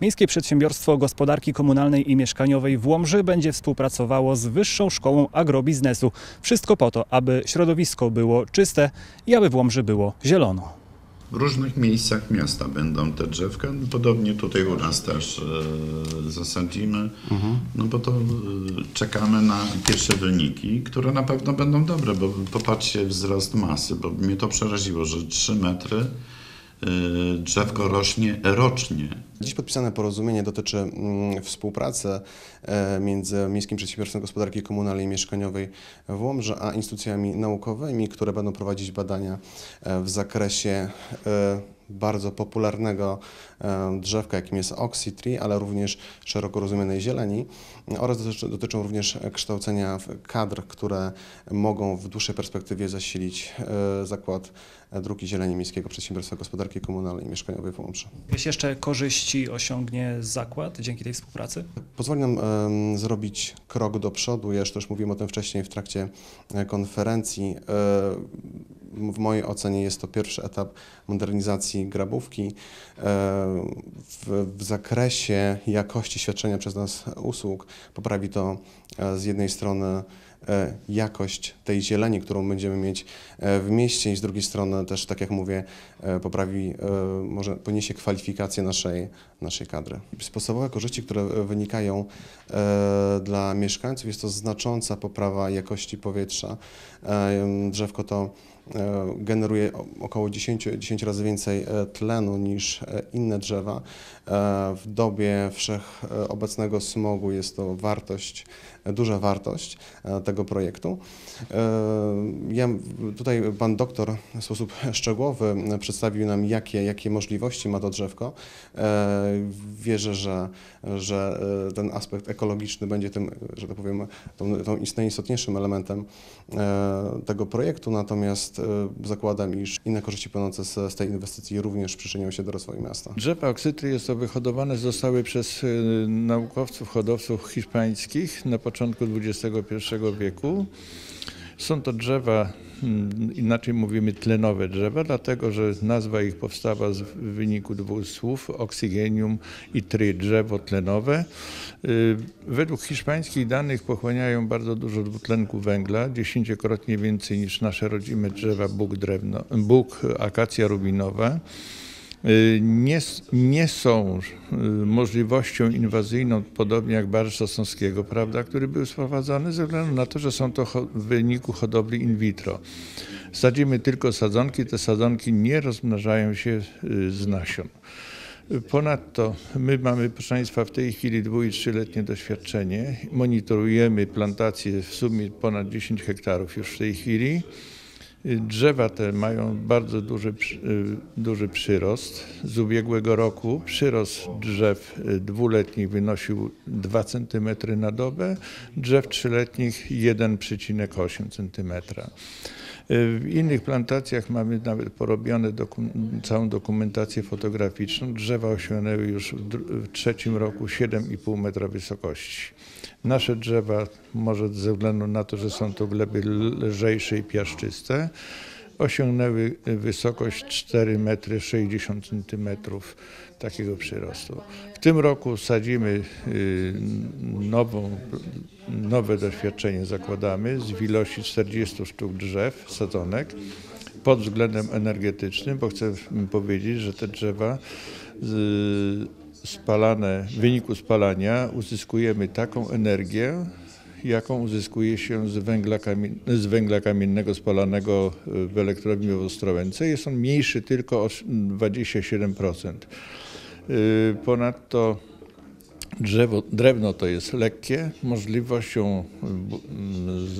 Miejskie Przedsiębiorstwo Gospodarki Komunalnej i Mieszkaniowej w Łomży będzie współpracowało z Wyższą Szkołą Agrobiznesu. Wszystko po to, aby środowisko było czyste i aby w Łomży było zielono. W różnych miejscach miasta będą te drzewka. Podobnie tutaj u nas też e, zasadzimy, no bo to e, czekamy na pierwsze wyniki, które na pewno będą dobre, bo popatrzcie wzrost masy, bo mnie to przeraziło, że 3 metry drzewko rośnie rocznie. Dziś podpisane porozumienie dotyczy mm, współpracy e, między Miejskim Przedsiębiorstwem Gospodarki Komunalnej i Mieszkaniowej w Łomży, a instytucjami naukowymi, które będą prowadzić badania e, w zakresie e, bardzo popularnego drzewka, jakim jest Oxytree, ale również szeroko rozumianej zieleni oraz dotyczą również kształcenia kadr, które mogą w dłuższej perspektywie zasilić zakład e, Dróg i Zieleni Miejskiego Przedsiębiorstwa Gospodarki Komunalnej i Mieszkaniowej w Łomży. Jakieś jeszcze korzyści osiągnie zakład dzięki tej współpracy? Pozwoli nam zrobić krok do przodu. Ja już też mówiłem o tym wcześniej w trakcie e, konferencji. E, w mojej ocenie jest to pierwszy etap modernizacji grabówki e, w, w zakresie jakości świadczenia przez nas usług. Poprawi to z jednej strony jakość tej zieleni, którą będziemy mieć e, w mieście i z drugiej strony też, tak jak mówię, e, poprawi, e, może poniesie kwalifikację naszej, naszej kadry. Podstawowe korzyści, które e, wynikają e, dla mieszkańców jest to znacząca poprawa jakości powietrza. E, Drzewko to e, generuje o- około 10, 10 razy więcej e, tlenu niż e, inne drzewa. E, W dobie wszechobecnego smogu jest to wartość, e, duża wartość e, tego projektu. E, Ja, tutaj pan doktor w sposób szczegółowy przedstawił nam, jakie, jakie możliwości ma to drzewko. E, Wierzę, że, że e, ten aspekt ekologiczny będzie tym, że tak powiem, tą, tą ist- najistotniejszym elementem e, tego projektu, natomiast e, zakładam, iż inne korzyści płynące z, z tej inwestycji również przyczynią się do rozwoju miasta. Drzewa oksytry jest to wyhodowane zostały przez y, naukowców, hodowców hiszpańskich na początku XXI wieku. Są to drzewa, inaczej mówimy tlenowe drzewa, dlatego że nazwa ich powstała w wyniku dwóch słów oksygenium i try, drzewo tlenowe. Y, Według hiszpańskich danych pochłaniają bardzo dużo dwutlenku węgla, dziesięciokrotnie więcej niż nasze rodzime drzewa bóg, drewno, bóg akacja rubinowa. Y, nie, nie są y, możliwością inwazyjną, podobnie jak barsz sosnowskiego, prawda, który był sprowadzany ze względu na to, że są to w wyniku hodowli in vitro. Sadzimy tylko sadzonki, te sadzonki nie rozmnażają się y, z nasion. Ponadto my mamy, proszę Państwa, w tej chwili dwu- i trzyletnie doświadczenie. Monitorujemy plantacje w sumie ponad 10 hektarów już w tej chwili. Y, Drzewa te mają bardzo duży, y, duży przyrost. Z ubiegłego roku przyrost drzew y, dwuletnich wynosił 2 cm na dobę, drzew trzyletnich 1,8 cm. W innych plantacjach mamy nawet porobione całą dokumentację fotograficzną. Drzewa osiągnęły już w, w trzecim roku 7,5 metra wysokości. Nasze drzewa, może ze względu na to, że są to gleby lżejsze i piaszczyste, osiągnęły wysokość 4 metry 60 centymetrów takiego przyrostu. W tym roku sadzimy y, nową, nowe doświadczenie zakładamy z ilości 40 sztuk drzew sadzonek pod względem energetycznym, bo chcę powiedzieć, że te drzewa z, spalane, w wyniku spalania uzyskujemy taką energię, jaką uzyskuje się z węgla, kamien, z węgla kamiennego spalanego w elektrowni w Ostrołęce. Jest on mniejszy tylko o 27%. Y, Ponadto Drzewo, drewno to jest lekkie, możliwością m,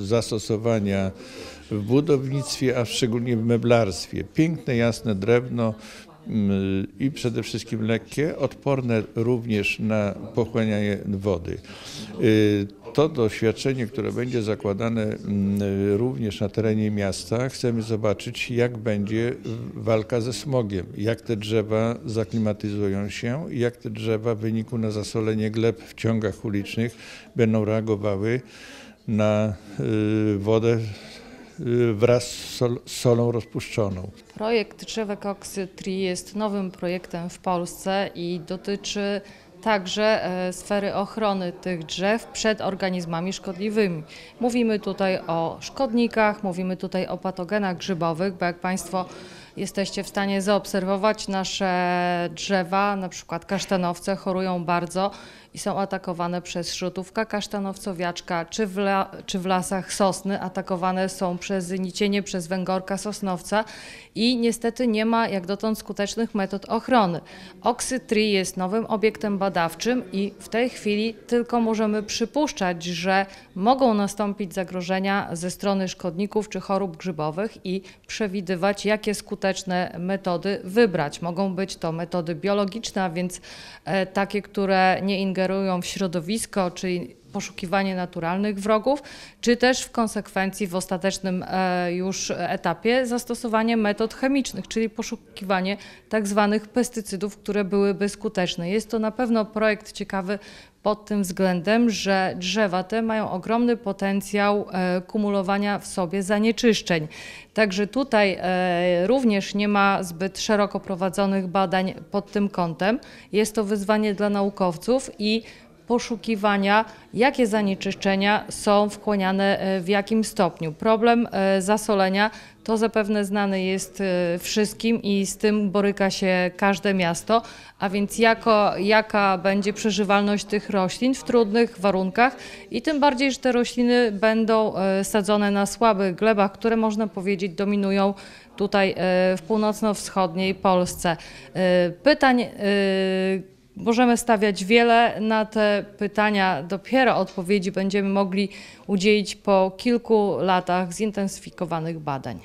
zastosowania w budownictwie, a szczególnie w meblarstwie. Piękne, jasne drewno i przede wszystkim lekkie, odporne również na pochłanianie wody. To doświadczenie, które będzie zakładane m, również na terenie miasta, chcemy zobaczyć, jak będzie walka ze smogiem, jak te drzewa zaklimatyzują się, jak te drzewa w wyniku na zasolenie gleb w ciągach ulicznych będą reagowały na y, wodę y, wraz z sol, z solą rozpuszczoną. Projekt Drzewek Oxy Tree jest nowym projektem w Polsce i dotyczy także e, sfery ochrony tych drzew przed organizmami szkodliwymi. Mówimy tutaj o szkodnikach, mówimy tutaj o patogenach grzybowych, bo jak Państwo jesteście w stanie zaobserwować, nasze drzewa, na przykład kasztanowce, chorują bardzo i są atakowane przez szrotówka kasztanowcowiaczka, czy w, la, czy w lasach sosny atakowane są przez nicienie, przez węgorka sosnowca i niestety nie ma jak dotąd skutecznych metod ochrony. Oxytree jest nowym obiektem badawczym i w tej chwili tylko możemy przypuszczać, że mogą nastąpić zagrożenia ze strony szkodników czy chorób grzybowych i przewidywać, jakie skuteczne metody wybrać. Mogą być to metody biologiczne, a więc e, takie, które nie ingerują w środowisko, czyli poszukiwanie naturalnych wrogów, czy też w konsekwencji w ostatecznym e, już etapie zastosowanie metod chemicznych, czyli poszukiwanie tak zwanych pestycydów, które byłyby skuteczne. Jest to na pewno projekt ciekawy pod tym względem, że drzewa te mają ogromny potencjał e, kumulowania w sobie zanieczyszczeń. Także tutaj e, również nie ma zbyt szeroko prowadzonych badań pod tym kątem. Jest to wyzwanie dla naukowców i poszukiwania, jakie zanieczyszczenia są wchłaniane e, w jakim stopniu. Problem e, zasolenia to zapewne znany jest e, wszystkim i z tym boryka się każde miasto, a więc jako, jaka będzie przeżywalność tych roślin w trudnych warunkach i tym bardziej, że te rośliny będą sadzone na słabych glebach, które można powiedzieć dominują tutaj w północno-wschodniej Polsce. Pytań Możemy stawiać wiele na te pytania. Dopiero odpowiedzi będziemy mogli udzielić po kilku latach zintensyfikowanych badań.